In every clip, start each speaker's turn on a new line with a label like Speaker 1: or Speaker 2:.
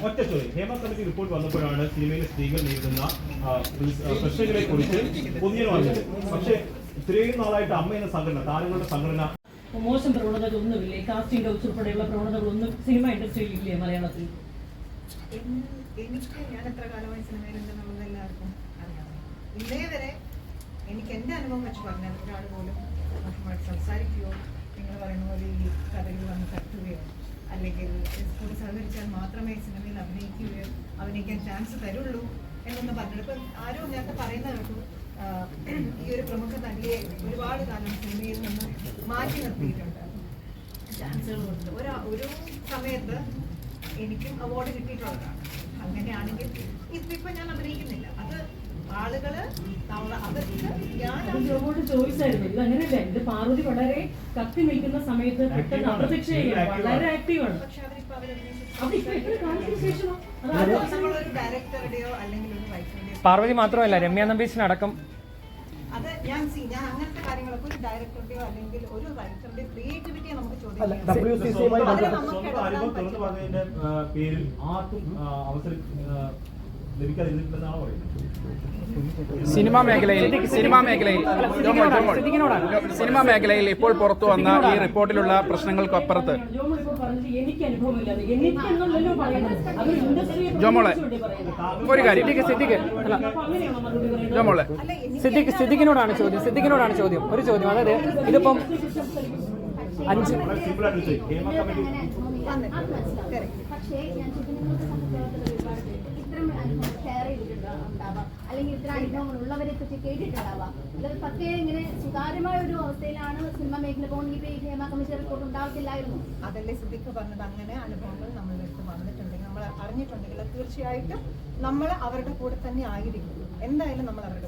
Speaker 1: ഒറ്റ ചോദ്യം Hema committee report വന്നപ്പോഴാണ് സിനിമയിലെ സ്ത്രീകൾ നേരിടുന്ന പ്രശ്നങ്ങളെ കുറിച്ച് പുതിയ പറഞ്ഞത് പക്ഷേ ഇത്രയും നാളായിട്ട് അമ്മ എന്ന സംഘടന താരങ്ങളുടെ സംഘടന
Speaker 2: മോശം പ്രവണതകളൊന്നുമില്ലേ? കാസ്റ്റിംഗ് ഡൗസ് ഉൾപ്പെടെയുള്ള പ്രവണതകളൊന്നും സിനിമ ഇൻഡസ്ട്രിയിൽ ഇല്ലേ മലയാളത്തിൽ?
Speaker 3: എനിക്ക് ഞാൻ എത്ര കാലമായി സിനിമയിലുണ്ടെന്നുള്ളത് എല്ലാവർക്കും അറിയാം. ഇന്നേ വരെ എനിക്ക് എന്റെ അനുഭവം വെച്ച് പറഞ്ഞാൽ ഒരാൾ പോലും സംസാരിക്കുകയോ പറയുന്ന പോലെ ഈ കഥകൾ വന്ന് തട്ടുകയോ അല്ലെങ്കിൽ കൂടി സഹകരിച്ചാൽ മാത്രമേ സിനിമയിൽ അഭിനയിക്കുകയോ അഭിനയിക്കാൻ ചാൻസ് തരുള്ളൂ എന്നൊന്ന് പറഞ്ഞു ഇപ്പം ആരോ നേരത്തെ പറയുന്ന കേട്ടു ഈ ഒരു പ്രമുഖ നടിയെ ഒരുപാട് കാലം സിനിമയിൽ നിന്ന് മാറ്റി നിർത്തിയിട്ടുണ്ട്. ചാൻസുകൾ കൊടുത്തു ഒരു ഒരു സമയത്ത് എനിക്കും അവാർഡ് കിട്ടിയിട്ടുള്ളതാണ്. അങ്ങനെയാണെങ്കിൽ ഇപ്പം ഞാൻ അഭിനയിക്കുന്നില്ല. അത്
Speaker 2: ആളുകൾ ജോബോട് ചോയ്സ് ആയിരുന്നു ഇത് അങ്ങനെയല്ല ഇത് പാർവതി വളരെ കത്തി നിൽക്കുന്ന സമയത്ത് പെട്ടെന്ന് ചെയ്യുക വളരെ ആക്റ്റീവാണ്
Speaker 4: പാർവതി മാത്രമല്ല രമ്യ നമ്പീശിനടക്കം
Speaker 3: അത് ഞാൻ സി ഞാൻ അങ്ങനത്തെ കാര്യങ്ങളൊക്കെ ഒരു ഡയറക്ടറുടെയോ അല്ലെങ്കിൽ ഒരു റൈറ്ററുടെയോ ക്രിയേറ്റിവിറ്റിയെ നമുക്ക് ചോദ്യം
Speaker 5: സിനിമാ മേഖലയിൽ സിനിമാ മേഖലയിൽ. സിനിമാ മേഖലയിൽ ഇപ്പോൾ പുറത്തു വന്ന ഈ റിപ്പോർട്ടിലുള്ള പ്രശ്നങ്ങൾക്കപ്പുറത്ത്. ജോമോളെ, ഒരു കാര്യം.
Speaker 4: സിദ്ദിഖ്?
Speaker 5: ജോമോളെ
Speaker 4: സിദ്ദിഖ് സിദ്ദിഖിനോടാണ് ചോദ്യം. സിദ്ദിഖിനോടാണ് ചോദ്യം. ഒരു ചോദ്യം. അതായത് ഇതിപ്പം അഞ്ച്
Speaker 1: സിമ്പിൾ ആയിട്ട് ചോദിക്കും കമ്മിറ്റി
Speaker 6: പക്ഷേ ഞാൻ ചിന്തിക്കുന്നത് സഹപ്രവർത്തകർ ഒരുപാട് പേര് ഇത്തരം അനുഭവം ഷെയർ ചെയ്തിട്ടുണ്ടാവാം അല്ലെങ്കിൽ ഇത്ര അനുഭവങ്ങൾ ഉള്ളവരെ പറ്റി കേട്ടിട്ടുണ്ടാവാം. അതൊരു പ്രത്യേകം ഇങ്ങനെ സുതാര്യമായ ഒരു അവസ്ഥയിലാണ് സിനിമ മേഖല പോകുന്നെങ്കിൽ ഈ ഹേമ കമ്മീഷൻ റിപ്പോർട്ട് ഉണ്ടാവത്തില്ലായിരുന്നു.
Speaker 3: അതല്ലേ സിദ്ദിഖ് പറഞ്ഞത്? അങ്ങനെ അനുഭവങ്ങൾ നമ്മളുടെ അടുത്ത് വന്നിട്ടുണ്ടെങ്കിൽ നമ്മൾ അറിഞ്ഞിട്ടുണ്ടെങ്കിൽ തീർച്ചയായിട്ടും നമ്മൾ അവരുടെ കൂടെ തന്നെ ആയിരിക്കും. എന്തായാലും നമ്മൾ അവരുടെ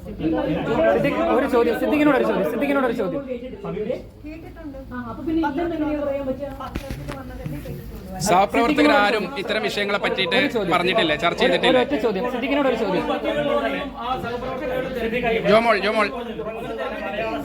Speaker 4: ഒരു ചോദ്യം സിദ്ദിഖിനോട് ഒരു ചോദ്യം സിദ്ദിഖിനോട് ഒരു ചോദ്യം.
Speaker 3: കേട്ടിട്ടുണ്ട്. കേട്ടിട്ടുള്ളൂ
Speaker 5: സഹപ്രവർത്തകരാരും ഇത്തരം വിഷയങ്ങളെ പറ്റിയിട്ട് പറഞ്ഞിട്ടില്ല ചർച്ച ചെയ്തിട്ടില്ല.
Speaker 4: ഒറ്റ ചോദ്യം. സിദ്ദിഖിനോട് ഒരു ചോദ്യം.
Speaker 5: ജോമോൾ ജോമോൾ.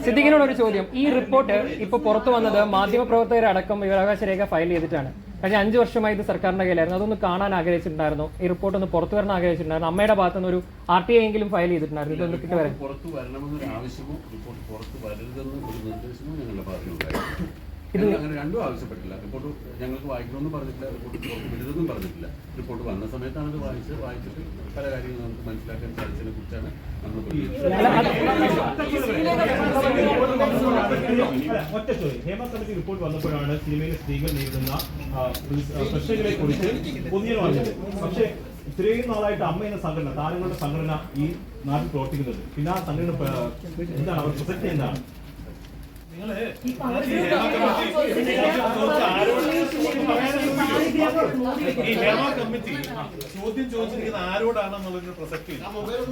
Speaker 4: സിദ്ദിഖിനോട് ഒരു ചോദ്യം. ഈ റിപ്പോർട്ട് ഇപ്പൊ പുറത്തു വന്നത് മാധ്യമപ്രവർത്തകരടക്കം വിവരാവകാശ രേഖ ഫയൽ ചെയ്തിട്ടാണ്. കഴിഞ്ഞ അഞ്ചു വർഷമായി ഇത് സർക്കാരിന്റെ കയ്യിലായിരുന്നു. അതൊന്ന് കാണാൻ ആഗ്രഹിച്ചിട്ടുണ്ടായിരുന്നു. ഈ റിപ്പോർട്ട് ഒന്ന് പുറത്തു വരണം ആഗ്രഹിച്ചിട്ടുണ്ടായിരുന്നു. അമ്മയുടെ ഭാഗത്തുനിന്ന് ഒരു ആർ ടി ഐ എങ്കിലും ഫയൽ ചെയ്തിട്ടുണ്ടായിരുന്നു. ഇതൊന്ന് കിട്ടി വരാൻ
Speaker 7: പുറത്തു വരണമെന്നൊരു ആവശ്യമോ റിപ്പോർട്ട് പുറത്തു വരരുതെന്ന് ഒരു നിർദ്ദേശമോ ഞങ്ങളുടെ ഭാഗത്തുനിന്നുണ്ടായിരുന്നു
Speaker 4: ഇത്
Speaker 7: അങ്ങനെ രണ്ടും ആവശ്യപ്പെട്ടില്ല. റിപ്പോർട്ട് ഞങ്ങൾക്ക് വായിക്കണമെന്ന് പറഞ്ഞിട്ടില്ല റിപ്പോർട്ട് പുറത്ത് പറഞ്ഞിട്ടില്ല. റിപ്പോർട്ട് വന്ന സമയത്താണ് അത് വായിച്ച് വായിച്ചിട്ട് പല കാര്യങ്ങളും നമുക്ക് മനസ്സിലാക്കാൻ സാധിച്ചതിനെ കുറിച്ചാണ്
Speaker 1: ഒറ്റ ചോദ്യം. ഹേമ കമ്മിറ്റി റിപ്പോർട്ട് വന്നപ്പോഴാണ് സിനിമയിലെ സ്ത്രീകൾ നേരിടുന്ന പ്രശ്നങ്ങളെ കുറിച്ച് പുതിയ പക്ഷേ ഇത്രയും നാളായിട്ട് അമ്മ എന്ന സംഘടന താരങ്ങളുടെ സംഘടന ഈ നാട്ടിൽ പ്രവർത്തിക്കുന്നത്. പിന്നെ ആ സംഘടന എന്താണ് അവർ പ്രസക്തി എന്താണ്?
Speaker 8: ചോദ്യം ചോദിച്ചിരിക്കുന്ന ആരോടാണെന്നുള്ളതിന് പ്രസക്തി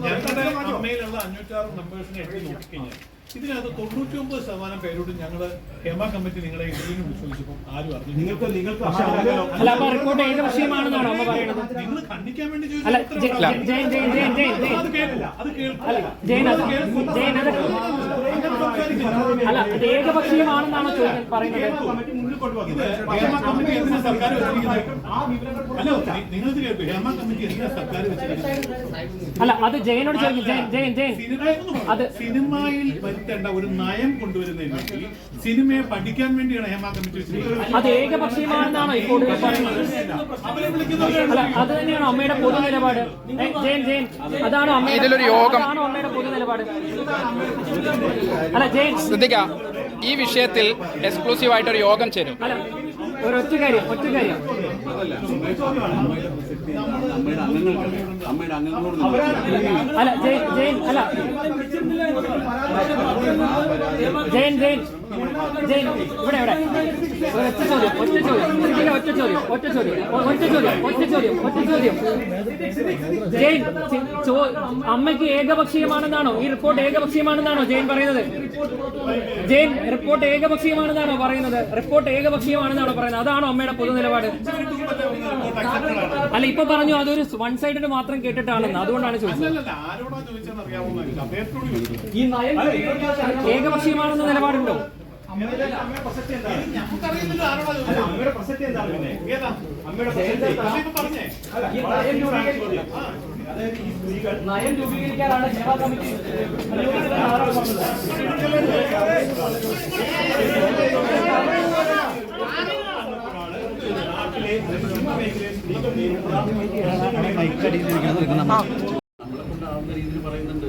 Speaker 8: ഞങ്ങളുടെ അമ്മയിലുള്ള അഞ്ഞൂറ്റാറ് മെമ്പേഴ്സിനെ എടുത്ത് നോക്കിക്കഴിഞ്ഞാൽ ഇതിനകത്ത് തൊണ്ണൂറ്റി ഒമ്പത് ശതമാനം പേരോട് ഞങ്ങൾ ഹേമ കമ്മിറ്റി നിങ്ങളെ ഇന്റർവ്യൂവിന് വിശ്വസിച്ചപ്പോൾ ആരും അറിഞ്ഞു
Speaker 1: നിങ്ങൾക്ക് നിങ്ങൾക്ക്
Speaker 8: നിങ്ങൾ ഖണ്ഡിക്കാൻ വേണ്ടി ചോദിച്ചു അത് കേൾക്കില്ല അത് കേൾക്കില്ല
Speaker 4: ജെയിൻ അത് ജെയിൻ അത് അല്ല അത് ഏകപക്ഷീയമാണെന്നാണോ ചോദ്യം പറയുന്നത്.
Speaker 8: അല്ല
Speaker 4: അത് ജയനോട് ചോദിക്കും. ജയൻ ജയൻ ജയൻ. അത്
Speaker 8: സിനിമയിൽ വരുത്തേണ്ട ഒരു നയം കൊണ്ടുവരുന്നതിന് സിനിമയെ പഠിക്കാൻ വേണ്ടിയാണ് ഹേമ കമ്മിറ്റി
Speaker 4: അത് ഏകപക്ഷീയമാണെന്നാണ് ഇപ്പോൾ പറയുന്നത്? അല്ല അത് തന്നെയാണോ അമ്മയുടെ പൊതു നിലപാട്. ഏ, ജയൻ ജയൻ. അതാണോ അമ്മയുടെ
Speaker 5: ഇതിലൊരു യോഗം-
Speaker 4: അതാണോ അമ്മയുടെ പൊതു നിലപാട്. അല്ല ജയൻ.
Speaker 5: ശ്രദ്ധിക്ക ഈ വിഷയത്തിൽ എക്സ്ക്ലൂസീവ് ആയിട്ട് ഒരു യോഗം ചേരും.
Speaker 4: അല്ല ഒറ്റ കാര്യം ഒറ്റ കാര്യം.
Speaker 7: അമ്മയുടെ അംഗങ്ങൾക്ക് അമ്മയുടെ അംഗങ്ങളോട്
Speaker 4: അല്ല ജയൻ ജയൻ അല്ല. ജയൻ ജയൻ. ഇവിടെ ഇവിടെ ഒറ്റ ചോദ്യം ഒറ്റ ചോദ്യം ഒറ്റ ചോദ്യം ഒറ്റ ചോദ്യം ഒറ്റ ചോദ്യം ഒറ്റ ചോദ്യം ഒറ്റ ചോദ്യം ജയിൻ അമ്മയ്ക്ക് ഏകപക്ഷീയമാണെന്നാണോ ഈ റിപ്പോർട്ട് ഏകപക്ഷീയമാണെന്നാണോ ജയിൻ പറയുന്നത് ജയിൻ റിപ്പോർട്ട് ഏകപക്ഷീയമാണെന്നാണോ പറയുന്നത് റിപ്പോർട്ട് ഏകപക്ഷീയമാണെന്നാണോ പറയുന്നത് അതാണോ അമ്മയുടെ പൊതു നിലപാട് അല്ല ഇപ്പൊ പറഞ്ഞു അതൊരു വൺ സൈഡിന് മാത്രം കേട്ടിട്ടാണെന്ന്. അതുകൊണ്ടാണ് ചോദിച്ചത്.
Speaker 8: ഈ ചോദിച്ചു
Speaker 4: ഏകപക്ഷീയമാണെന്ന നിലപാടുണ്ടോ?
Speaker 8: നമുക്കറിയില്ലല്ലോ
Speaker 1: പ്രസക്തി എന്താണ് പ്രസക്തി
Speaker 8: പറഞ്ഞേ
Speaker 4: ഈ കമ്മിറ്റി
Speaker 7: നമ്മളെ കൊണ്ടാവുന്ന രീതിയിൽ പറയുന്നുണ്ട്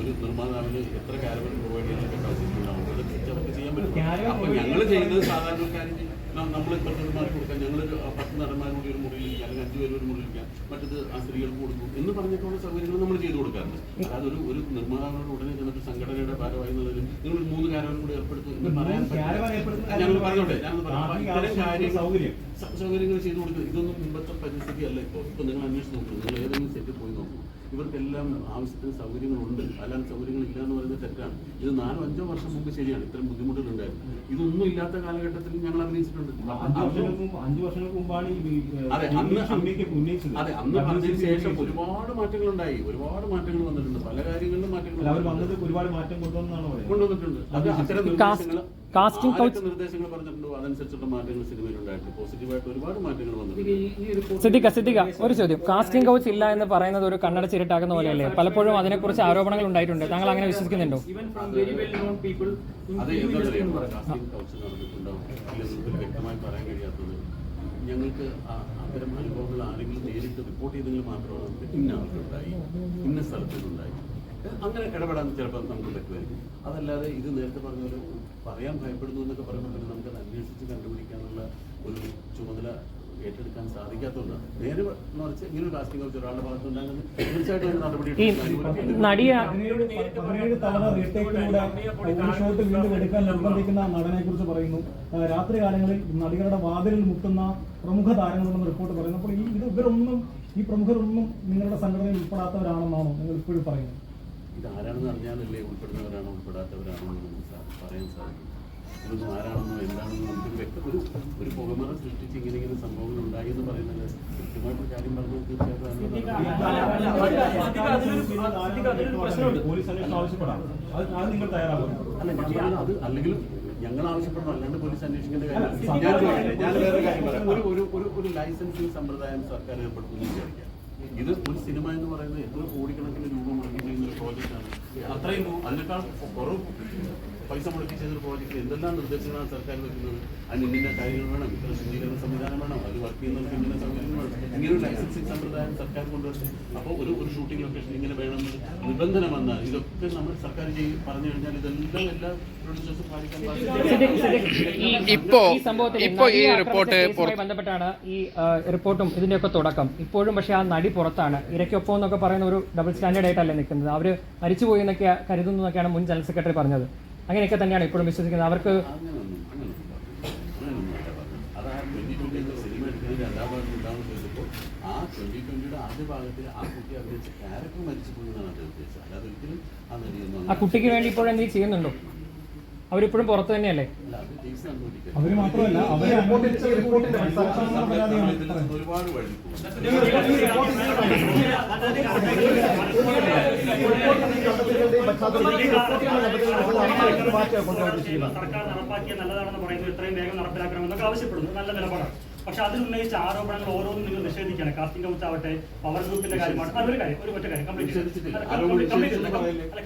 Speaker 7: ഒരു നിർമ്മാതാവിന് എത്ര കാരവൻ പ്രൊവൈഡ് ചെയ്യാൻ കപ്പാസിറ്റി ഉണ്ടാവും അതൊക്കെ അവർക്ക് ചെയ്യാൻ പറ്റും. ഞങ്ങൾ ചെയ്യുന്നത് സാധാരണക്കാർ നമ്മൾ ഭർത്തന്മാർക്ക് കൊടുക്കാം. ഞങ്ങൾ പത്ത് നടന്മാരോട് ഒരു മുറിയിൽ അല്ലെങ്കിൽ അഞ്ചു പേര് ഒരു മുറിയിൽ മറ്റത് ആ സ്ത്രീകൾക്ക് കൊടുക്കും എന്ന് പറഞ്ഞിട്ടുള്ള സൗകര്യങ്ങൾ നമ്മൾ ചെയ്തു കൊടുക്കാറുണ്ട്. അതായത് ഒരു ഒരു നിർമ്മാതാവിനോട് ഉടനെ ചെന്നിട്ട് സംഘടനയുടെ ഭാരമായി എന്നുള്ളതിൽ നിങ്ങൾ മൂന്ന് കാരവൻ കൂടി ഏർപ്പെടുത്തും എന്ന് പറയാൻ
Speaker 1: പറ്റില്ല.
Speaker 7: ഞങ്ങൾ പറഞ്ഞോട്ടെ?
Speaker 1: ഞാൻ
Speaker 7: ഇത്തരം കാര്യങ്ങൾ സൗകര്യങ്ങൾ ചെയ്തു കൊടുക്കുക ഇതൊന്നും മുമ്പത്തെ പരിസ്ഥിതി അല്ല ഇപ്പോൾ ഇപ്പൊ നിങ്ങൾ അന്വേഷിച്ച് നോക്കുന്നു നിങ്ങൾ ഏതെങ്കിലും നോക്കൂ ഇവർക്കെല്ലാം ആവശ്യത്തിന് സൗകര്യങ്ങളുണ്ട്. അല്ലാതെ സൗകര്യങ്ങൾ ഇല്ല എന്ന് പറയുന്നത് തെറ്റാണ്. ഇത് നാലോ അഞ്ചോ വർഷം മുമ്പ് ശരിയാണ്. ഇത്തരം ബുദ്ധിമുട്ടുകളുണ്ടായിരുന്നു. ഇതൊന്നും ഇല്ലാത്ത കാലഘട്ടത്തിൽ ഞങ്ങൾ അഭിനയിച്ചിട്ടുണ്ട്.
Speaker 1: അഞ്ച് വർഷങ്ങൾക്ക് മുമ്പാണ്
Speaker 7: അതെ അന്ന് അതെ അന്ന് പറഞ്ഞതിന് ശേഷം ഒരുപാട് മാറ്റങ്ങൾ ഉണ്ടായി ഒരുപാട് മാറ്റങ്ങൾ വന്നിട്ടുണ്ട്. പല കാര്യങ്ങളിലും മാറ്റങ്ങൾ
Speaker 1: ഒരുപാട് മാറ്റം
Speaker 7: കൊണ്ടുവന്നിട്ടുണ്ട്. അത് അത്തരം നിർദ്ദേശങ്ങൾ
Speaker 4: കാസ്റ്റിംഗ് കൗച്ച്-
Speaker 7: നിർദ്ദേശങ്ങൾ പറഞ്ഞിട്ടുണ്ടോ? അതനുസരിച്ചുള്ള മാറ്റങ്ങൾ പോസിറ്റീവായിട്ട് ഒരുപാട് മാറ്റങ്ങൾ വന്നിട്ടുണ്ട്.
Speaker 4: സിദ്ദിഖ സിദ്ദിഖ ഒരു ചോദ്യം. കാസ്റ്റിംഗ് കൗച്ച് ഇല്ല എന്ന് പറയുന്നത് ഒരു കണ്ണട ചിരട്ടാക്കുന്ന പോലെയല്ലേ? പലപ്പോഴും അതിനെക്കുറിച്ച് ആരോപണങ്ങൾ ഉണ്ടായിട്ടുണ്ട്. താങ്കൾ അങ്ങനെ വിശ്വസിക്കുന്നുണ്ടോ?
Speaker 7: അത് കാസ്റ്റിംഗ് കൗച്ച് ഇല്ലെന്നതിൽ വ്യക്തമായി പറയാൻ കഴിയാത്തത് ഞങ്ങൾക്ക് അത്തരം അനുഭവങ്ങൾ ആരെങ്കിലും നേരിട്ട് റിപ്പോർട്ട് ചെയ്തെങ്കിൽ മാത്രമാണ് നമുക്ക് ഇന്ന ആൾക്കുണ്ടായി ഇന്ന സ്ഥലത്തുനിന്നുണ്ടായി. അങ്ങനെ ഇടപെടാൻ ചിലപ്പോൾ നമുക്ക് പറ്റുമായിരിക്കും. അതല്ലാതെ ഇത് നേരത്തെ പറഞ്ഞ പോലെ പറയാൻ ഭയപ്പെടുന്നു എന്നൊക്കെ പറയുമ്പോൾ തന്നെ നമുക്കത് അന്വേഷിച്ച് കണ്ടുപിടിക്കാനുള്ള ഒരു ചുമതല ഏറ്റെടുക്കാൻ സാധിക്കാത്തതുകൊണ്ട് നേരെ മറിച്ച് ഇങ്ങനെ ഒരു കാസ്റ്റിംഗ് കുറച്ച് ഒരാളുടെ ഭാഗത്തുണ്ടാകുന്നത് തീർച്ചയായിട്ടും ഒരു നടപടി
Speaker 9: കുറിച്ച് പറയുന്നു. രാത്രി കാലങ്ങളിൽ നടികളുടെ വാതിലിൽ മുട്ടുന്ന പ്രമുഖ താരങ്ങളുണ്ടെന്ന് റിപ്പോർട്ട് പറയുന്നു. അപ്പോൾ ഈ ഇത് ഇവരൊന്നും ഈ പ്രമുഖരൊന്നും നിങ്ങളുടെ സംഘടനയിൽ ഉൾപ്പെടാത്തവരാണെന്നാണോ നിങ്ങൾ ഇപ്പോഴും പറയുന്നത്?
Speaker 7: ഇത് ആരാണെന്ന് അറിഞ്ഞാലല്ലേ ഉൾപ്പെടുന്നവരാണോ ഉൾപ്പെടാത്തവരാണോ എന്ന് നമുക്ക് പറയാൻ സാധിക്കും. ഇതൊന്നും ആരാണെന്നോ എന്താണെന്നോ നമുക്ക് വ്യക്ത ഒരു ഒരു പുകമറ സൃഷ്ടിച്ച് ഇങ്ങനെ ഇങ്ങനെ സംഭവങ്ങൾ ഉണ്ടായി എന്ന് പറയുന്നത് കൃത്യമായിട്ട് കാര്യം പറഞ്ഞാൽ തീർച്ചയായിട്ടും അല്ല ഞാൻ പറഞ്ഞത് അത് അല്ലെങ്കിൽ ഞങ്ങൾ ആവശ്യപ്പെടണം അല്ലാണ്ട് പോലീസ് അന്വേഷിക്കേണ്ട കാര്യം ഞാൻ ചോദിക്കട്ടെ, ഞാൻ വേറെ കാര്യം പറയാം. ഒരു ഒരു ഒരു ഒരു ലൈസൻസിങ് സമ്പ്രദായം സർക്കാർ ഏർപ്പെടുത്തുന്നു വിചാരിക്കാം. ഇത് ഒരു സിനിമ എന്ന് പറയുന്നത് എത്ര കോടിക്കണക്കിന് രൂപ മുടക്കി ചെയ്യുന്ന ഒരു പ്രോജക്റ്റാണ് അത്രയും രൂ- അതിനേക്കാൾ കുറവ് പൈസ മുടക്കി ചെയ്തൊരു പ്രോജക്റ്റ് എന്തെല്ലാം നിർദ്ദേശങ്ങളാണ് സർക്കാർ വെക്കുന്നത്? അതിന് ഇന്ന കാര്യങ്ങൾ വേണം. ഇത്ര ശുചീകരണ സംവിധാനം വേണം. അത് വർക്ക് ചെയ്യുന്നവർക്ക് ഇങ്ങനെ സൗകര്യം വേണം. ഇങ്ങനെ ഒരു ലൈസൻസിങ് സമ്പ്രദായം സർക്കാർ കൊണ്ടുവരുന്നത് അപ്പോൾ ഒരു ഒരു ഷൂട്ടിംഗ് ലൊക്കേഷൻ ഇങ്ങനെ വേണമെന്ന് നിബന്ധന വന്നാൽ ഇതൊക്കെ നമ്മൾ സർക്കാർ ചെയ്ത് പറഞ്ഞു കഴിഞ്ഞാൽ ഇതെല്ലാം എല്ലാ പ്രൊഡ്യൂസേഴ്സും പാലിക്കാൻ
Speaker 5: ഇപ്പോ ഇപ്പോ ഈ റിപ്പോർട്ട്
Speaker 4: ബന്ധപ്പെട്ടാണ് ഈ റിപ്പോർട്ടും ഇതിന്റെയൊക്കെ തുടക്കം. ഇപ്പോഴും പക്ഷെ ആ നടി പുറത്താണ്. ഇരയ്ക്കൊപ്പം എന്നൊക്കെ പറയുന്ന ഒരു ഡബിൾ സ്റ്റാൻഡേർഡ് ആയിട്ടല്ലേ നിൽക്കുന്നത്. അവർ മരിച്ചുപോയി എന്നൊക്കെ കരുതുന്നു എന്നൊക്കെയാണ് മുൻ ജനറൽ സെക്രട്ടറി പറഞ്ഞത്. അങ്ങനെയൊക്കെ തന്നെയാണ് ഇപ്പോഴും വിശ്വസിക്കുന്നത്. അവർക്ക്
Speaker 7: ആ ട്വന്റി ട്വന്റിയുടെ ആദ്യ ഭാഗത്തിൽ ആ കുട്ടി അഭിനയിച്ച ക്യാരക്ടർ മരിച്ചു പോയി എന്നാണ് അത് ഉദ്ദേശിച്ചത്. അല്ലാതെ ഒരിക്കലും ആ നടിയൊന്നും
Speaker 4: ആ കുട്ടിക്ക് വേണ്ടി ഇപ്പോഴെന്തെങ്കിലും ചെയ്യുന്നുണ്ടോ? അവരിപ്പോഴും പുറത്ത് തന്നെയല്ലേ?
Speaker 9: അവർ മാത്രമല്ല
Speaker 7: ഒരുപാട് വഴി പോകും.
Speaker 10: സർക്കാർ നടപ്പാക്കിയ നല്ലതാണെന്ന് പറയുന്നത് ഇത്രയും വേഗം നടപ്പിലാക്കണമെന്നൊക്കെ ആവശ്യപ്പെടുന്നു. നല്ല നിലപാടാണ്. പക്ഷെ അതിൽ ഉന്നയിച്ച ആരോപണങ്ങൾ ഓരോന്നും നിങ്ങൾ നിഷേധിക്കണം കാസ്റ്റിംഗ് കൗച്ച് ആവട്ടെ പവർ ഗ്രൂപ്പിന്റെ കാര്യമാണ്. അതൊരു കാര്യം ഒരു ഒറ്റ കാര്യം. കംപ്ലീറ്റ്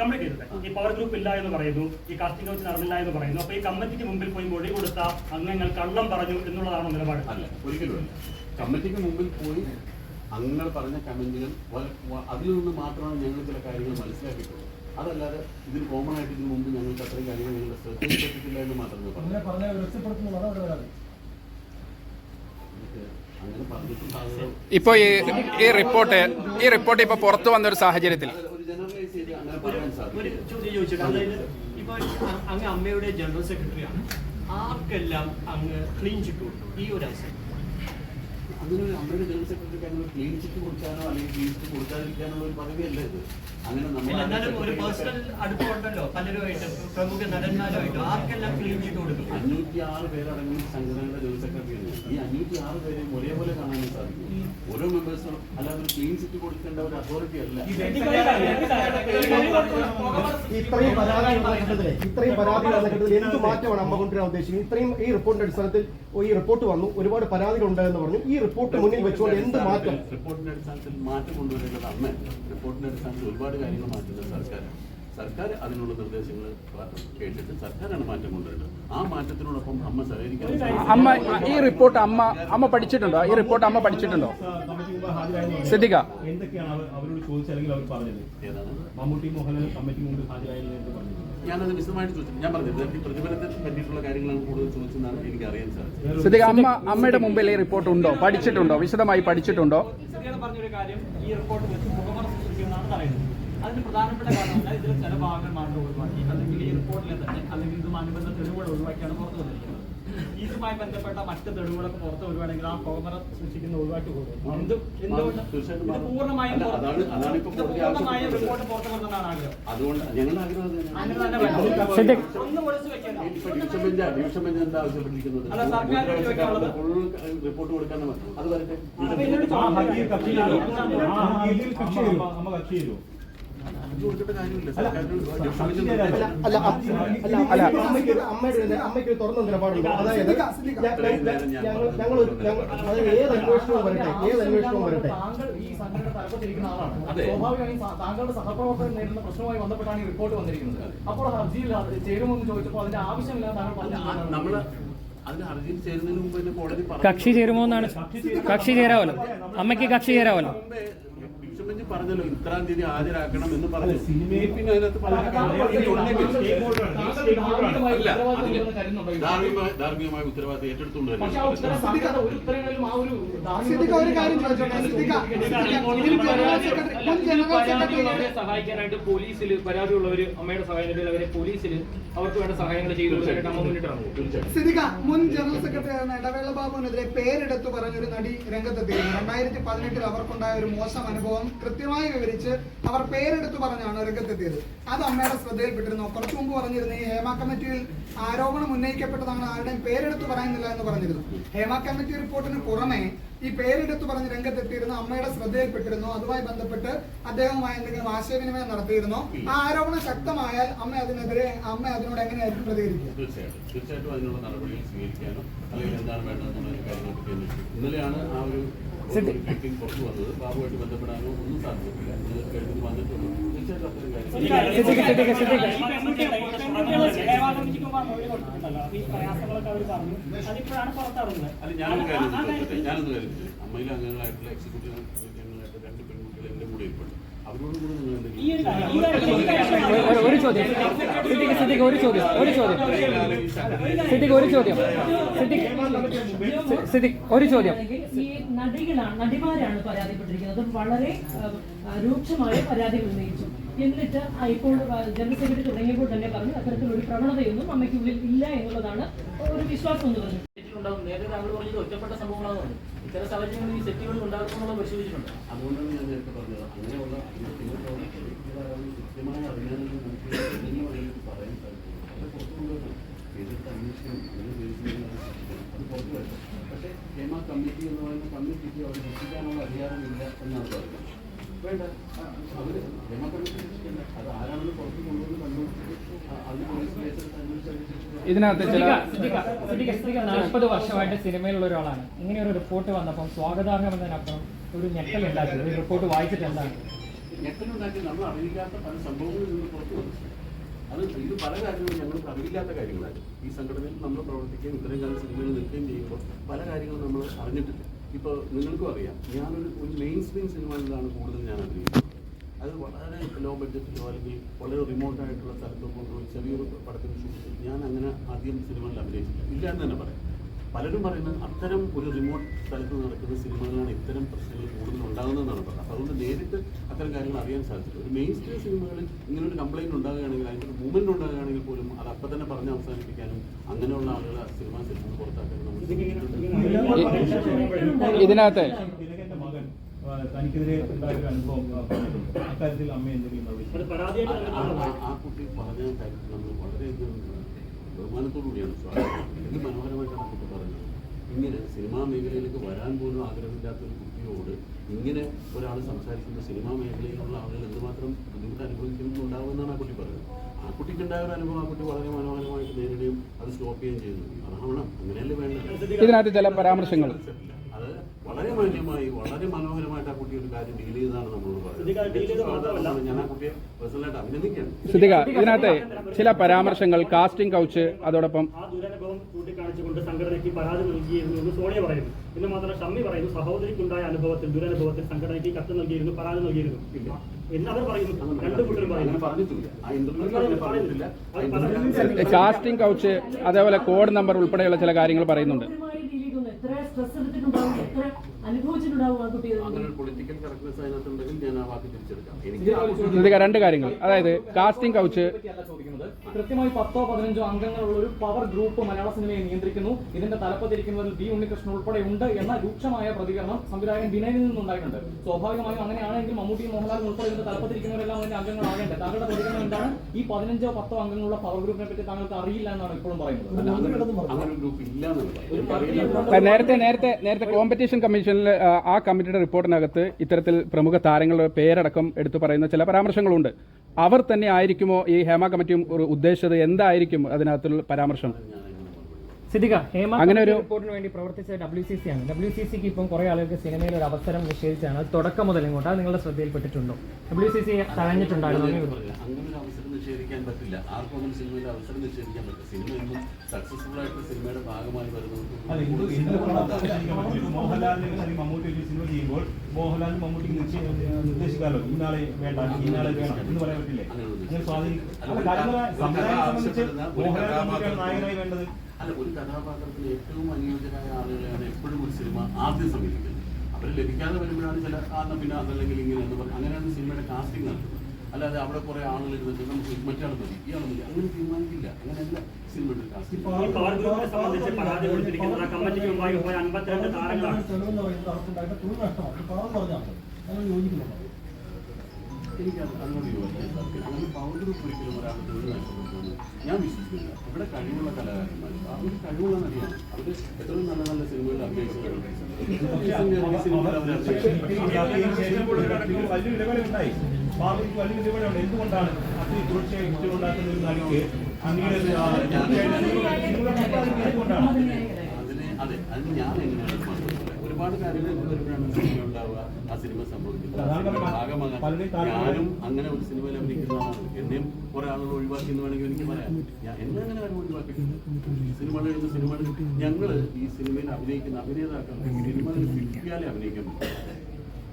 Speaker 10: കംപ്ലീറ്റ് ചെയ്തത് ഈ പവർ ഗ്രൂപ്പ് ഇല്ല എന്ന് പറയുന്നു. ഈ കാസ്റ്റിംഗ് കൗച്ച് നടന്നില്ല എന്ന് പറയുന്നു. അപ്പൊ ഈ കമ്മിറ്റിക്ക് മുമ്പിൽ പോയി മൊഴി കൊടുത്ത അംഗങ്ങൾ കള്ളം പറഞ്ഞു എന്നുള്ളതാണോ നിലപാട്.
Speaker 7: അല്ല ഒരിക്കലും കമ്മിറ്റിക്ക് മുമ്പിൽ പോയി അംഗങ്ങൾ പറഞ്ഞ കമന്റുകൾ അതിൽ നിന്ന് മാത്രമാണ് ഞങ്ങൾ ചില കാര്യങ്ങൾ മനസ്സിലാക്കിയിട്ടുള്ളത്. അതല്ലാതെ ഇതിന് കോമൺ ആയിട്ട് ഇതിന് മുമ്പ് ഞങ്ങൾക്ക് അത്രയും കാര്യങ്ങൾ ഞങ്ങളുടെ ശ്രദ്ധയിൽപ്പെട്ടിട്ടില്ല എന്ന് മാത്രമേ പറഞ്ഞു
Speaker 9: അങ്ങനെ പറഞ്ഞ രക്ഷപ്പെടുത്തുന്നത് അവരുടെ പരാതി
Speaker 7: അങ്ങനെ പറഞ്ഞിട്ടുണ്ടാകുന്നത്
Speaker 5: ഇപ്പോൾ ഈ ഈ റിപ്പോർട്ട് ഈ റിപ്പോർട്ട് ഇപ്പോൾ പുറത്തു വന്ന ഒരു സാഹചര്യത്തിൽ?
Speaker 10: അങ്ങ് അമ്മയുടെ ജനറൽ സെക്രട്ടറി ആണ് ആർക്കെല്ലാം അങ്ങ് ക്ലീൻ ചിട്ടു ഈ ഒരു അവസരം.
Speaker 7: അങ്ങനെ ഒരു അമ്മയുടെ ജനറൽ സെക്രട്ടറിക്ക് അങ്ങനെ ക്ലീൻ ചിറ്റ് കൊടുക്കാനോ അല്ലെങ്കിൽ ക്ലീൻ ചിറ്റ് കൊടുക്കാതിരിക്കാനുള്ള ഒരു പദവിയല്ല ഇത്. അങ്ങനെ നമ്മൾ അഞ്ഞൂറ്റി ആറ് പേരടങ്ങുന്ന സംഘടനയുടെ ജനറൽ സെക്രട്ടറിയാണ് ഈ അഞ്ഞൂറ്റി ആറ് പേരെയും ഒരേപോലെ കാണാൻ സാധിക്കും. ഓരോ മെമ്പേഴ്സും അല്ലാതെ ഒരു ക്ലീൻ ചിറ്റ് കൊടുക്കേണ്ട ഒരു അതോറിറ്റി അല്ല.
Speaker 3: ഇത്രയും പരാതി ഇത്രയും എന്ത് മാറ്റമാണ് അമ്മ കൊണ്ടുവരാൻ ഉദ്ദേശിക്കുന്നത്? ഇത്രയും ഈ റിപ്പോർട്ടിന്റെ അടിസ്ഥാനത്തിൽ ഈ റിപ്പോർട്ട് വന്നു. ഒരുപാട് പരാതികൾ എന്ന് പറഞ്ഞു. ഈ റിപ്പോർട്ട് മുന്നിൽ വെച്ചുകൊണ്ട് എന്ത് മാറ്റം?
Speaker 7: റിപ്പോർട്ടിന്റെ അടിസ്ഥാനത്തിൽ മാറ്റം കൊണ്ടുവരേണ്ടത് അമ്മ റിപ്പോർട്ടിന്റെ അടിസ്ഥാനത്തിൽ ഒരുപാട് കാര്യങ്ങൾ മാറ്റുന്നത് സർക്കാർ സർക്കാർ അതിനുള്ള നിർദ്ദേശങ്ങൾ കേട്ടിട്ട് സർക്കാരാണ് മാറ്റം കൊണ്ടുവരേണ്ടത്. ആ മാറ്റത്തിനോടൊപ്പം അമ്മ സഹകരിക്കാൻ
Speaker 5: അമ്മ ഈ റിപ്പോർട്ട് അമ്മ അമ്മ പഠിച്ചിട്ടുണ്ടോ? ഈ റിപ്പോർട്ട് അമ്മ പഠിച്ചിട്ടുണ്ടോ? സിദ്ദിഖ.
Speaker 1: എന്തൊക്കെയാണ് അവരോട് ചോദിച്ചത് അല്ലെങ്കിൽ അവർ പറഞ്ഞത്? മമ്മൂട്ടി മോഹൻലാൽ കമ്മിറ്റി മുമ്പിൽ പറഞ്ഞത്
Speaker 7: ഞാനത് വിശദമായിട്ട് ചോദിച്ചു. ഞാൻ പറഞ്ഞത് പ്രതിഫലത്തെ പറ്റിയിട്ടുള്ള കാര്യങ്ങളാണ് കൂടുതൽ ചോദിച്ചെന്നാണ് എനിക്ക് അറിയാൻ സാധിച്ചത്.
Speaker 5: സിദ്ദിഖ അമ്മ അമ്മയുടെ മുമ്പിൽ ഈ റിപ്പോർട്ട് ഉണ്ടോ? പഠിച്ചിട്ടുണ്ടോ? വിശദമായി പഠിച്ചിട്ടുണ്ടോ?
Speaker 11: പറഞ്ഞൊരു കാര്യം ഈ റിപ്പോർട്ട് വെച്ച് മുഖമറ സൃഷ്ടിക്കുമെന്നാണ് പറയുന്നത്. അതിന് പ്രധാനപ്പെട്ട കാരണം ഇതിലെ ചില ഭാഗങ്ങൾ മാത്രം ഒഴിവാക്കി. അല്ലെങ്കിൽ ഈ റിപ്പോർട്ടിലെ തന്നെ അല്ലെങ്കിൽ ഇതും അനുബന്ധ തെളിവുകൾ ഒഴിവാക്കിയാണ് പുറത്തു വന്നിരിക്കുന്നത് ഇതുമായി ബന്ധപ്പെട്ട മറ്റ് തെളിവുകളൊക്കെ പുറത്ത് വരുവാണെങ്കിൽ ആ കോമറ സൂക്ഷിക്കുന്ന ഒഴിവാക്കി പോകും എന്ത് എന്തുകൊണ്ട്
Speaker 7: പൂർണമായും
Speaker 11: റിപ്പോർട്ട് പുറത്തു വരുന്നതാണ് ആഗ്രഹം
Speaker 7: അതുകൊണ്ട് ഞങ്ങളുടെ ആഗ്രഹം
Speaker 11: അല്ല,
Speaker 7: സർക്കാർ റിപ്പോർട്ട് കൊടുക്കാൻ അത് വരട്ടെ
Speaker 1: കക്ഷി? അല്ല.
Speaker 3: അല്ല അല്ല അമ്മയ്ക്ക് അമ്മയുടെ അമ്മയ്ക്ക് തുറന്ന നിലപാടുണ്ടോ. അതായത് ഞങ്ങൾ ഞങ്ങൾ അതായത് ഏത് അന്വേഷണവും വരട്ടെ ഏത് അന്വേഷണവും വരട്ടെ.
Speaker 9: താങ്കളുടെ നേരിടുന്ന പ്രശ്നവുമായി ബന്ധപ്പെട്ടാണ് ഈ റിപ്പോർട്ട് വന്നിരിക്കുന്നത്. അപ്പോൾ ഹർജിയിൽ ചേരുമെന്ന് ചോദിച്ചപ്പോൾ അതിന്റെ ആവശ്യമില്ല താങ്കൾ പറഞ്ഞു
Speaker 7: നമ്മൾ.
Speaker 4: കക്ഷി ചേരുമോ എന്നാണ്? കക്ഷി ചേരാവല്ലോ. അമ്മയ്ക്ക് കക്ഷി ചേരാവല്ലോ.
Speaker 7: പറഞ്ഞല്ലോ ഇത്രാം തീയതി ഹാജരാക്കണം എന്ന് പറഞ്ഞു പിന്നെ അതിനകത്ത് ധാർമ്മികമായ ധാർമ്മികമായ ഉത്തരവാദിത്തം ഏറ്റെടുത്തുകൊണ്ട്
Speaker 11: സഹായിക്കാനായിട്ട് പോലീസിൽ പരാതിയുള്ളവർ അമ്മയുടെ സഹായം അവരെ പോലീസിൽ അവർക്ക് വേണ്ട സഹായങ്ങൾ ചെയ്തു
Speaker 10: സിദ്ദിഖ മുൻ ജനറൽ സെക്രട്ടറി ആയിരുന്ന ഇടവേള ബാബുവിനെതിരെ പേരെടുത്ത് പറഞ്ഞൊരു നടി രംഗത്തെത്തിയിരുന്നു. രണ്ടായിരത്തി പതിനെട്ടിൽ അവർക്കുണ്ടായ ഒരു മോശം അനുഭവം കൃത്യമായി വിവരിച്ച് അവർ പേരെടുത്ത് പറഞ്ഞാണ് രംഗത്തെത്തിയത് അത് അമ്മയുടെ ശ്രദ്ധയിൽപ്പെട്ടിരുന്നു. കുറച്ചു മുമ്പ് പറഞ്ഞിരുന്നു ഈ ഹേമ കമ്മിറ്റിയിൽ ആരോപണം ഉന്നയിക്കപ്പെട്ടതാണ് ആരുടെയും പേരെടുത്ത് പറയുന്നില്ല എന്ന് പറഞ്ഞിരുന്നു. ഹേമ കമ്മിറ്റി റിപ്പോർട്ടിന് പുറമെ ഈ പേരെടുത്ത് പറഞ്ഞ് രംഗത്തെത്തിയിരുന്ന അമ്മയുടെ ശ്രദ്ധയിൽപ്പെട്ടിരുന്നു. അതുമായി ബന്ധപ്പെട്ട് അദ്ദേഹവുമായി എന്തെങ്കിലും ആശയവിനിമയം നടത്തിയിരുന്നു? ആ ആരോപണം ശക്തമായാൽ അമ്മ അതിനെതിരെ അമ്മ അതിനോട് എങ്ങനെയായിരിക്കും പ്രതികരിക്കുക?
Speaker 7: തീർച്ചയായിട്ടും. അതിനുള്ള നടപടികൾ സ്വീകരിക്കാനോ അല്ലെങ്കിൽ എന്താണ് വേണ്ടതെന്നുള്ള കാര്യങ്ങളൊക്കെ ഇന്നലെയാണ് ആ ഒരു പുറത്തു വന്നത് ബന്ധപ്പെടാനോ ഒന്നും സാധിച്ചിട്ടില്ല തീർച്ചയായിട്ടും അത്തരം അല്ല ഞാനൊരു കാര്യം ചോദിച്ചോട്ടെ ഞാനൊന്ന് കാര്യം അമ്മയിലെ അമ്മയിൽ അംഗങ്ങളായിട്ടുള്ള എക്സിക്യൂട്ടീവ് അംഗങ്ങളായിട്ട് രണ്ട് പെൺകുട്ടികൾ
Speaker 4: ഒരു- ചോദ്യം. സിദ്ദിഖ് സിദ്ദിഖ് ഒരു ചോദ്യം. ഒരു ചോദ്യം. സിദ്ദിഖ് ഒരു ചോദ്യം. സിദ്ദിഖ് സിദ്ദിഖ് ഒരു ചോദ്യം.
Speaker 2: ഈ നടികളാണ് നടിമാരാണ് പരാതിപ്പെട്ടിരിക്കുന്നത് വളരെ രൂക്ഷമായ പരാതികൾ ഉന്നയിച്ചു എന്നിട്ട് ഇപ്പോൾ ജനറൽ സെക്രട്ടറി തുടങ്ങിയപ്പോൾ തന്നെ പറഞ്ഞു അത്തരത്തിലൊരു പ്രവണതയൊന്നും അമ്മയ്ക്കുള്ളിൽ ഇല്ല എന്നുള്ളതാണ് ഒരു വിശ്വാസം എന്ന് പറഞ്ഞു
Speaker 11: നേരത്തെ താങ്കൾ പറഞ്ഞത് ഒറ്റപ്പെട്ട സംഭവങ്ങളാണ് ചില സാഹചര്യങ്ങളിൽ ഈ സെറ്റുകൾ ഉണ്ടാകുമെന്നുള്ള പരിശോധിച്ചിട്ടുണ്ട്.
Speaker 7: അതുകൊണ്ടാണ് ഞാൻ നേരത്തെ പറഞ്ഞത്. അങ്ങനെയുള്ള കൃത്യമായ അറിയാനുള്ള എങ്ങനെ പക്ഷേ ഹേമ കമ്മിറ്റി എന്ന് പറയുന്ന കമ്മിറ്റിക്ക് അവർ രക്ഷിക്കാനുള്ള അധികാരമില്ല എന്നാണ് പറയുന്നത്. വേണ്ട ആ, അവർ ഹേമ കമ്മിറ്റി രക്ഷിക്കണ്ട അത് ആരാണെന്ന് പുറത്ത് കൊണ്ടുവന്ന് കണ്ടുപിടിച്ചിട്ട് ആ, അത് പോലീസ് കേസെടുത്ത് അന്വേഷിച്ച്
Speaker 5: ഇതിനകത്ത് ചില
Speaker 4: നാൽപ്പത് വർഷമായിട്ട് സിനിമയിലുള്ള ഒരാളാണ്. ഇങ്ങനെ ഒരു റിപ്പോർട്ട് വന്നപ്പോൾ സ്വാഗതാർഹം എന്നതിനപ്പുറം ഒരു ഞെട്ടൽ ഉണ്ടാക്കി ഒരു റിപ്പോർട്ട് വായിച്ചിട്ട് എന്താണ്?
Speaker 7: ഞെട്ടലുണ്ടാക്കി നമ്മൾ അറിയിക്കാത്ത പല സംഭവങ്ങളിൽ നിന്ന് പുറത്തു വന്നു. അത് ഇത് പല കാര്യങ്ങളും ഞങ്ങൾക്ക് അറിയില്ലാത്ത കാര്യങ്ങളായിരുന്നു ഈ സംഘടനയിൽ നമ്മൾ പ്രവർത്തിക്കുകയും ഇത്രയും കാലം സിനിമയിൽ നിൽക്കുകയും ചെയ്യുമ്പോൾ പല കാര്യങ്ങളും നമ്മൾ അറിഞ്ഞിട്ടില്ല. ഇപ്പോൾ നിങ്ങൾക്കും അറിയാം. ഞാനൊരു ഒരു മെയിൻ സ്ട്രീം സിനിമയിലാണ് കൂടുതൽ ഞാൻ അഭിനയിക്കുന്നത്. അത് വളരെ ലോ ബഡ്ജറ്റിലോ അല്ലെങ്കിൽ വളരെ റിമോട്ട് ആയിട്ടുള്ള സ്ഥലത്തോ കൊണ്ടുപോയി ചെറിയൊരു പടത്തിന് ഞാൻ അങ്ങനെ ആദ്യം സിനിമകളിൽ അഭിനയിച്ചില്ല ഇല്ല എന്ന് തന്നെ പറയാം. പലരും പറയുന്നത് അത്തരം ഒരു റിമോട്ട് സ്ഥലത്ത് നടക്കുന്ന സിനിമകളാണ് ഇത്തരം പ്രശ്നങ്ങൾ കൂടുതൽ ഉണ്ടാകുന്നതെന്നാണ് പറയുന്നത്. അപ്പോൾ അതുകൊണ്ട് നേരിട്ട് അത്തരം കാര്യങ്ങൾ അറിയാൻ സാധിച്ചില്ല. ഒരു മെയിൻ സ്ട്രീം സിനിമകളിൽ ഇങ്ങനെ ഒരു കംപ്ലൈന്റ് ഉണ്ടാകുകയാണെങ്കിൽ അതിന്റെ ഒരു മൂവ്മെന്റ് ഉണ്ടാകുകയാണെങ്കിൽ പോലും അത് അപ്പം തന്നെ പറഞ്ഞ് അവസാനിപ്പിക്കാനും അങ്ങനെയുള്ള ആളുകളെ സിനിമാ സിനിമ നിന്ന് പുറത്താക്കാനും.
Speaker 5: ഇതിനകത്ത്
Speaker 1: തനിക്കെതിരെ ഉണ്ടായ ഒരു അനുഭവം. അക്കാര്യത്തിൽ അമ്മ എന്തെങ്കിലും
Speaker 7: ആ- കുട്ടി പറഞ്ഞ കാര്യത്തിൽ നമ്മൾ വളരെയധികം ബഹുമാനത്തോടു കൂടിയാണ് സ്വാഗതം. ഇത് മനോഹരമായിട്ടാണ് ഇങ്ങനെ സിനിമാ മേഖലയിലേക്ക് വരാൻ പോലും ആഗ്രഹമില്ലാത്ത ഒരു കുട്ടിയോട് ഇങ്ങനെ ഒരാൾ സംസാരിക്കുന്ന സിനിമാ മേഖലയിലുള്ള ആളുകൾ എന്തുമാത്രം ബുദ്ധിമുട്ട് അനുഭവിക്കുന്നുണ്ടാവുമെന്നാണ് ആ കുട്ടി പറയുന്നത്. ആ കുട്ടിക്ക് ഉണ്ടായ ഒരു അനുഭവം ആ കുട്ടി വളരെ മനോഹരമായിട്ട് നേരിടുകയും അത് സ്റ്റോപ്പ് ചെയ്യുകയും ചെയ്യുന്നു അതാവണം. അങ്ങനെയല്ലേ വേണ്ടത്?
Speaker 5: ഇതിനകത്ത് ചില പരാമർശങ്ങൾ.
Speaker 7: അത് വളരെ മാന്യമായി വളരെ മനോഹരമായിട്ട് ആ കുട്ടി ഒരു കാര്യം ഡീൽ ചെയ്താണ് നമ്മളോട്
Speaker 10: പറയുന്നത്. ഡീൽ ചെയ്തത് മാത്രമല്ല.
Speaker 7: ഞാൻ ആ കുട്ടിയെ പേഴ്സണലായിട്ട് അഭിനന്ദിക്കുകയാണ്.
Speaker 5: ഇതിനകത്തെ ചില പരാമർശങ്ങൾ കാസ്റ്റിംഗ് കൗച്ച് അതോടൊപ്പം
Speaker 10: ചൂണ്ടിക്കാണിച്ചുകൊണ്ട് സംഘടനയ്ക്ക് പരാതി നൽകിയിരുന്നു എന്ന് സോണിയ പറയുന്നു. എന്ന് മാത്രമല്ല ഷമ്മി പറയുന്നു സഹോദരിക്കുണ്ടായ അനുഭവത്തിൽ ദുരനുഭവത്തിൽ സംഘടനയ്ക്ക് കത്ത് നൽകിയിരുന്നു പരാതി നൽകിയിരുന്നു. എന്ന് അവർ പറയുന്നു. രണ്ടു കൂട്ടരും പറയുന്നു.
Speaker 5: കാസ്റ്റിംഗ് കൗച്ച് അതേപോലെ കോഡ് നമ്പർ ഉൾപ്പെടെയുള്ള ചില കാര്യങ്ങൾ പറയുന്നുണ്ട്. രണ്ട് കാര്യങ്ങൾ. അതായത് കാസ്റ്റിംഗ് കൗച്ച്
Speaker 9: കൃത്യമായി പത്തോ പതിനഞ്ചോ അംഗങ്ങളുള്ള ഒരു പവർ ഗ്രൂപ്പ് മലയാള സിനിമയെ നിയന്ത്രിക്കുന്നു. ഇതിന്റെ തലപ്പത്തിരിക്കുന്നവരിൽ ബി ഉണ്ണികൃഷ്ണൻ ഉൾപ്പെടെ ഉണ്ട് എന്ന രൂക്ഷമായ പ്രതികരണം സംവിധായകൻ വിനയനിൽ നിന്നുണ്ടായിട്ടുണ്ട്. സ്വാഭാവികമായും അങ്ങനെയാണെങ്കിൽ മമ്മൂട്ടി മോഹൻലാൽ ഉൾപ്പെടെ ഇതിന്റെ തലപ്പത്തിരിക്കുന്നവരെല്ലാം അതിന്റെ അംഗങ്ങളാകേണ്ടത് താങ്കളുടെ പ്രതികരണം എന്താണ്? ഈ പതിനഞ്ചോ പത്തോ അംഗങ്ങളുള്ള പവർ ഗ്രൂപ്പിനെ പറ്റി താങ്കൾക്ക് അറിയില്ല എന്നാണ് ഇപ്പോഴും പറയുന്നത്.
Speaker 5: നേരത്തെ നേരത്തെ നേരത്തെ കോമ്പറ്റീഷൻ കമ്മീഷനിൽ ആ, ആ കമ്മിറ്റിയുടെ റിപ്പോർട്ടിനകത്ത് ഇത്തരത്തിൽ പ്രമുഖ താരങ്ങളുടെ പേരടക്കം എടുത്തു പറയുന്ന ചില പരാമർശങ്ങളുണ്ട്. അവർ തന്നെ ആയിരിക്കുമോ ഈ ഹേമ കമ്മിറ്റിയും ഉദ്ദേശിച്ചത്? എന്തായിരിക്കും അതിനകത്തുള്ള പരാമർശം?
Speaker 4: സിദ്ദിഖ ഹേമ
Speaker 5: അങ്ങനെ ഒരു-
Speaker 4: റിപ്പോർട്ടിന് വേണ്ടി പ്രവർത്തിച്ച ഡബ്ല്യു സി സി ആണ്. ഡബ്ല്യു സി സിക്ക് ഇപ്പം കുറെ ആളുകൾക്ക് സിനിമയിൽ ഒരു അവസരം നിഷേധിച്ചാണ്. അത് തുടക്കം മുതൽ ഇങ്ങോട്ട്. അത് നിങ്ങളുടെ ശ്രദ്ധയിൽപ്പെട്ടിട്ടുണ്ടോ? ഡബ്ല്യു സി സി തഴഞ്ഞിട്ടുണ്ടായിരുന്നു
Speaker 7: അങ്ങനെ
Speaker 4: അങ്ങനെ
Speaker 7: ഒരു അവസരം നിഷേധിക്കാൻ പറ്റില്ല. ആർക്കും അങ്ങനെ സിനിമയിൽ അവസരം നിഷേധിക്കാൻ പറ്റില്ല. സിനിമ എന്നും സക്സസ്ഫുൾ ആയിട്ട് സിനിമയുടെ ഭാഗമായി
Speaker 1: പ്രവർത്തിക്കാൻ മോഹൻലാലിനെ അല്ലെങ്കിൽ മമ്മൂട്ടി ഒരു സിനിമ ചെയ്യുമ്പോൾ മോഹൻലാലിന് മമ്മൂട്ടിക്ക് നിർദ്ദേശിക്കാമല്ലോ ഇന്നാളെ വേണ്ട ഇന്നാളെ വേണം എന്ന് പറയാൻ പറ്റില്ലേ? അങ്ങനെ സ്വാധീനിക്കും സംവിധായകനെ സംബന്ധിച്ച് മോഹൻലാൽ മമ്മൂട്ടിയാണ് നായകനായി വേണ്ടത്.
Speaker 7: അല്ല ഒരു കഥാപാത്രത്തിന് ഏറ്റവും അനുയോജ്യരായ ആളുകളെയാണ് എപ്പോഴും ഒരു സിനിമ ആദ്യം സമീപിക്കുന്നത് അവർ ലഭിക്കാതെ വരുമ്പോഴാണ് ചില ആ പിന്നെ അതല്ലെങ്കിൽ ഇങ്ങനെ എന്ന് പറഞ്ഞ് അങ്ങനെയാണ് സിനിമയുടെ കാസ്റ്റിംഗ് നടത്തുന്നത്. അല്ലാതെ അവിടെ കുറെ ആളുകൾ ഇരുന്നിട്ട് നമുക്ക് മറ്റാൾ മതി ഇയാൾ മതി അങ്ങനെ തീരുമാനിക്കില്ല. അങ്ങനെയല്ല സിനിമയുടെ കാസ്റ്റിംഗ് എനിക്ക് അത് ഞാൻ വിശ്വസിക്കുന്നില്ല ഇവിടെ കഴിവുള്ള കലാകാരന്മാർ അവർ കഴിവുള്ള നടിയാണ്. എത്ര നല്ല നല്ല സിനിമകളിൽ അഭിനയിച്ചിട്ടുണ്ട്
Speaker 1: ഭാവിക്ക് കുറ്റമുണ്ടാക്കുന്ന ഒരു
Speaker 7: അതിനെ അതെ അതിന് ഞാൻ എങ്ങനെയാണ് ഒരുപാട് കാര്യങ്ങൾ വരുമ്പോഴാണ് ഉണ്ടാവുക. ആ സിനിമ സംഭവിക്കുന്നത്. ഭാഗമാകാൻ ഞാനും അങ്ങനെ ഒരു സിനിമയിൽ അഭിനയിക്കുന്നതാണ് എന്നെയും കുറെ ആളുകൾ ഒഴിവാക്കി എന്ന് വേണമെങ്കിൽ എനിക്ക് പറയാം. ഞാൻ എന്നെ അങ്ങനെ ആരും ഒഴിവാക്കിയിട്ടുണ്ട് സിനിമകൾ എഴുതുന്ന സിനിമകൾ ഞങ്ങൾ ഈ സിനിമയിൽ അഭിനയിക്കുന്ന അഭിനേതാക്കൾ സിനിമകൾ കിട്ടിയാലേ അഭിനയിക്കാൻ പറ്റും.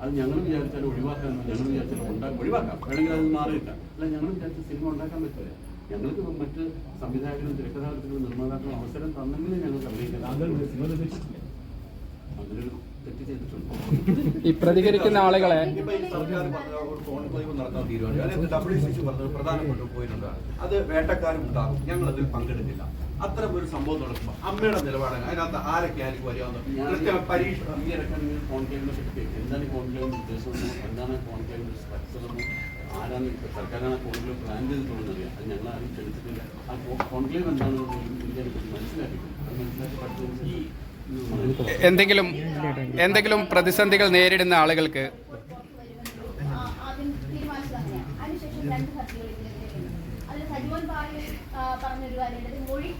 Speaker 7: അത് ഞങ്ങൾ വിചാരിച്ചാൽ ഒഴിവാക്കാൻ ഞങ്ങൾ വിചാരിച്ചാൽ ഉണ്ടാക്കാം ഒഴിവാക്കാം. വേണമെങ്കിൽ അത് മാറിയിട്ടാം അല്ല ഞങ്ങൾ വിചാരിച്ച സിനിമ ഉണ്ടാക്കാൻ പറ്റില്ല. ഞങ്ങൾക്ക് മറ്റ് സംവിധായകരും തിരക്കഥാകൃത്തിനും നിർമ്മാതാക്കളും അവസരം തന്നെങ്കിലേ ഞങ്ങൾക്ക് അഭിനയിക്കാൻ
Speaker 1: താങ്കൾ സിനിമ നിർദ്ദേശിച്ചില്ല
Speaker 7: അങ്ങനൊരു തെറ്റ് ചെയ്തിട്ടുണ്ട്
Speaker 5: ഈ പ്രതികരിക്കുന്ന ആളുകളെ
Speaker 12: അത് വേട്ടക്കാരും ഉണ്ടാകും. ഞങ്ങൾ അതിൽ പങ്കെടുക്കില്ല. അത്തരം ഒരു സംഭവം നടക്കുമ്പോൾ അമ്മയുടെ നിലപാട് അതിനകത്ത് ആരൊക്കെ ആയിരിക്കും കൃത്യം പരീക്ഷ.
Speaker 7: എന്താണ് കോൺക്ലേവിന്റെ ഉദ്ദേശം? എന്നും എന്താണ് കോൺക്ലേവിന്റെ സ്ട്രക്ചർ എന്നും? ആരാണ് സർക്കാരാണ് കോൺക്ലേവ് പ്ലാൻ ചെയ്തിട്ടുള്ളത് അറിയാം. അത് ഞങ്ങൾ ആരും ക്ഷണിച്ചിട്ടില്ല. ആ കോൺക്ലേവ് എന്താണെന്ന് പോലും എനിക്ക് അതിനെപ്പറ്റി മനസ്സിലാക്കിയിട്ടുണ്ട് അത് മനസ്സിലാക്കി പഠിച്ചു ഈ
Speaker 5: എന്തെങ്കിലും എന്തെങ്കിലും പ്രതിസന്ധികൾ നേരിടുന്ന ആളുകൾക്ക്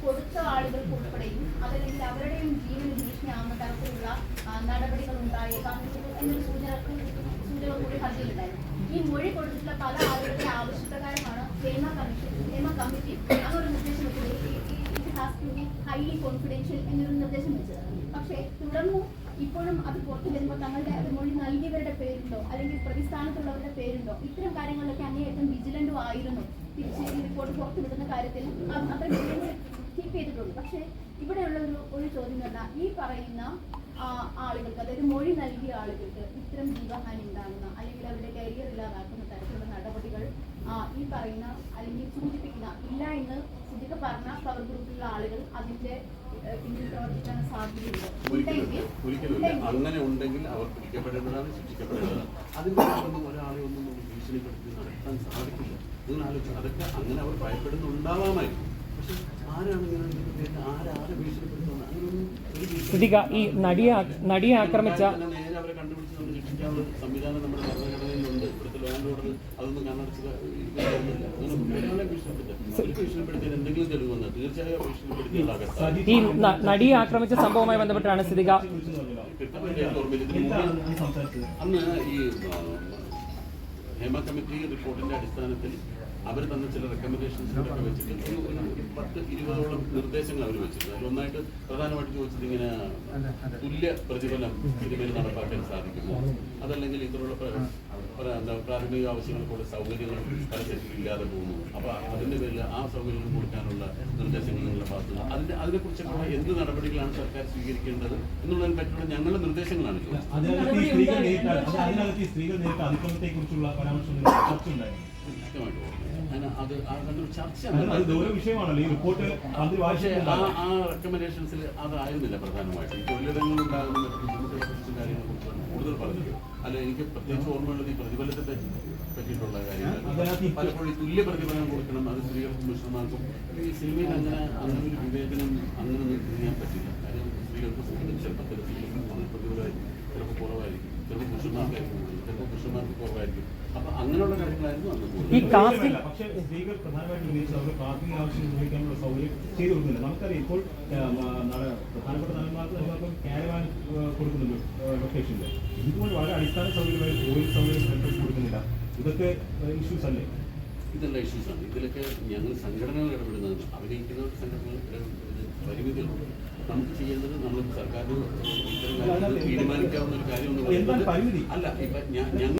Speaker 6: കൊടുത്ത നടപടികൾ കൂടി ഈ പല ആളുകളുടെ ആവശ്യപ്രകാരമാണ് കമ്മിറ്റി ഹൈലി കോൺഫിഡൻഷ്യൽ എന്നൊരു നിർദ്ദേശം വെച്ചത് പക്ഷേ തുടർന്ന് ഇപ്പോഴും അത് പുറത്തു വരുമ്പോൾ തങ്ങളുടെ അത് മൊഴി നൽകിയവരുടെ പേരുണ്ടോ? അല്ലെങ്കിൽ പ്രതിസ്ഥാനത്തുള്ളവരുടെ പേരുണ്ടോ? ഇത്തരം കാര്യങ്ങളിലൊക്കെ അങ്ങേയറ്റം വിജിലന്റും ആയിരുന്നു. തിരിച്ച് ഈ റിപ്പോർട്ട് പുറത്തു വിടുന്ന കാര്യത്തിൽ അത്ര കീപ്പ് ചെയ്തിട്ടുള്ളൂ. പക്ഷേ ഇവിടെയുള്ള ഒരു ഒരു ചോദ്യം എന്ന ഈ പറയുന്ന ആളുകൾക്ക് അതായത് മൊഴി നൽകിയ ആളുകൾക്ക് ഇത്തരം ജീവഹാനി ഉണ്ടാകുന്ന അല്ലെങ്കിൽ അവരുടെ കരിയർ ഇല്ലാതാക്കുന്ന തരത്തിലുള്ള നടപടികൾ ഈ പറയുന്ന അല്ലെങ്കിൽ സൂചിപ്പിക്കുന്ന ഇല്ല എന്ന് സുധിക പറഞ്ഞ പവർ ഗ്രൂപ്പിലുള്ള ആളുകൾ അതിന്റെ
Speaker 7: ഒരിക്കലുമില്ല അങ്ങനെ ഉണ്ടെങ്കിൽ അവർ പിടിക്കപ്പെടേണ്ടതാണ് ശിക്ഷിക്കപ്പെടേണ്ടതാണ് അതിനൊന്നും ഒരാളെ ഒന്നും നമുക്ക് ഭീഷണിപ്പെടുത്തി നടത്താൻ സാധിക്കില്ല. നിങ്ങൾ ആലോചിച്ചു അതൊക്കെ അങ്ങനെ അവർ ഭയപ്പെടുന്നുണ്ടാവാമായിരുന്നു പക്ഷെ ആരാണ് ഇങ്ങനെ ആരാരെ ഭീഷണിപ്പെടുത്തുന്നത്? അങ്ങനെയൊന്നും
Speaker 4: ശ്രുതിക ഈ നടിയെ നടിയെ ആക്രമിച്ച
Speaker 7: അവരെ കണ്ടുപിടിച്ച് നമ്മൾ രക്ഷിക്കാനുള്ള സംവിധാനം നമ്മുടെ ഭരണഘടനയിലുണ്ട്. ഇവിടുത്തെ ലാൻഡ് ഓർഡർ അതൊന്നും കണ്ണടച്ച് അങ്ങനെ
Speaker 4: ഈ നടിയെ ആക്രമിച്ച സംഭവവുമായി ബന്ധപ്പെട്ടാണ്
Speaker 1: അന്ന്
Speaker 7: ഈ ആ, ഹേമ കമ്മിറ്റി റിപ്പോർട്ടിന്റെ അടിസ്ഥാനത്തിൽ അവർ തന്ന ചില റെക്കമെൻഡേഷൻസ് ഒക്കെ വെച്ചിട്ടുണ്ട്. ഒരു പത്ത് ഇരുപതോളം നിർദ്ദേശങ്ങൾ അവർ വെച്ചിട്ടുണ്ട്. അതിൽ ഒന്നായിട്ട് പ്രധാനമായിട്ട് ചോദിച്ചത് ഇങ്ങനെ തുല്യ പ്രതിഫലം ഇതിന്മേൽ നടപ്പാക്കാൻ സാധിക്കുമോ? അതല്ലെങ്കിൽ ഇതിലുള്ള എന്താ പ്രാഥമിക ആവശ്യങ്ങൾക്കുള്ള സൗകര്യങ്ങൾ പലതരത്തിൽ ഇല്ലാതെ പോകുന്നു. അപ്പൊ അതിന്റെ പേരിൽ ആ സൗകര്യങ്ങൾ കൊടുക്കാനുള്ള നിർദ്ദേശങ്ങൾ നിങ്ങളുടെ ഭാഗത്ത് അതിന്റെ അതിനെ അതിനെക്കുറിച്ചൊക്കെ എന്ത് നടപടികളാണ് സർക്കാർ സ്വീകരിക്കേണ്ടത് എന്നുള്ളതിനെ പറ്റിയുള്ള ഞങ്ങളുടെ നിർദ്ദേശങ്ങളാണ്
Speaker 1: അതിനകത്ത് സ്ത്രീകൾ നേരിട്ട അതിക്രമത്തെക്കുറിച്ചുള്ള അതിക്രമത്തെ കുറിച്ചുള്ള പരാമർശം ചർച്ച
Speaker 7: അത് അതൊരു ചർച്ച
Speaker 1: വിഷയമാണല്ലോ. ഈ റിപ്പോർട്ട്
Speaker 7: ആ റെക്കമെൻഡേഷൻസിൽ അതായിരുന്നില്ല പ്രധാനമായിട്ടും. ഈ തൊഴിലിടങ്ങളിൽ ഉണ്ടാകുന്ന മറ്റു ബുദ്ധിമുട്ടുകളെ കുറിച്ചും കൂടുതൽ പറഞ്ഞത് അല്ല എനിക്ക് പ്രത്യേകിച്ച് ഓർമ്മയുള്ളത് ഈ പ്രതിഫലത്തെ പറ്റി പറ്റിയിട്ടുള്ള കാര്യങ്ങൾ. പലപ്പോഴും തുല്യ പ്രതിഫലം കൊടുക്കണം. അത് സ്ത്രീകൾക്കും പുരുഷന്മാർക്കും ഈ സിനിമയിൽ അങ്ങനെ അങ്ങനെ ഒരു വിവേചനം അങ്ങനെ ചെയ്യാൻ പറ്റില്ല. കാര്യം സ്ത്രീകൾക്ക് ചെറുപ്പത്തിൽ സ്ത്രീകൾക്ക് പ്രതിഫലമായിരിക്കും. ചിലപ്പോൾ കുറവായിരിക്കും. ചിലപ്പോൾ പുരുഷന്മാർക്കായിരിക്കും കൂടുതൽ, ചിലപ്പോൾ പുരുഷന്മാർക്ക് കുറവായിരിക്കും. അപ്പൊ അങ്ങനെയുള്ള കാര്യങ്ങളായിരുന്നു അന്ന് കൂടുതൽ.
Speaker 4: ഈ കാസ്റ്റിംഗ്
Speaker 1: പക്ഷേ സ്ത്രീകൾ പ്രധാനമായിട്ടും ഉന്നയിച്ച അവർ പ്രാഥമിക ആവശ്യം ഉപയോഗിക്കാനുള്ള സൗകര്യം ചെയ്തു കൊടുക്കുന്നില്ല. നമുക്കറിയാം ഇപ്പോൾ നട- പ്രധാനപ്പെട്ട നടന്മാർക്ക് ക്യാരവാൻ കൊടുക്കുന്നുണ്ട് ലൊക്കേഷനിൽ ഇതുപോലെ വളരെ അടിസ്ഥാന സൗകര്യമായി ജോലി സൗകര്യം കൊടുക്കുന്നില്ല. ഇതൊക്കെ ഇഷ്യൂസ് അല്ലേ?
Speaker 7: ഇതെല്ലാം ഇഷ്യൂസാണ് ഇതിലൊക്കെ ഞങ്ങൾ സംഘടനകൾ ഇടപെടുന്നത് അഭിനയിക്കുന്ന സംഘടനകൾ പരിമിതികളുണ്ട്. നമുക്ക് ചെയ്യേണ്ടത് നമ്മൾ സർക്കാർ തീരുമാനിക്കാവുന്ന ഒരു കാര്യം എന്ന് പറയുന്നത് അല്ല ഇപ്പൊ ഞാൻ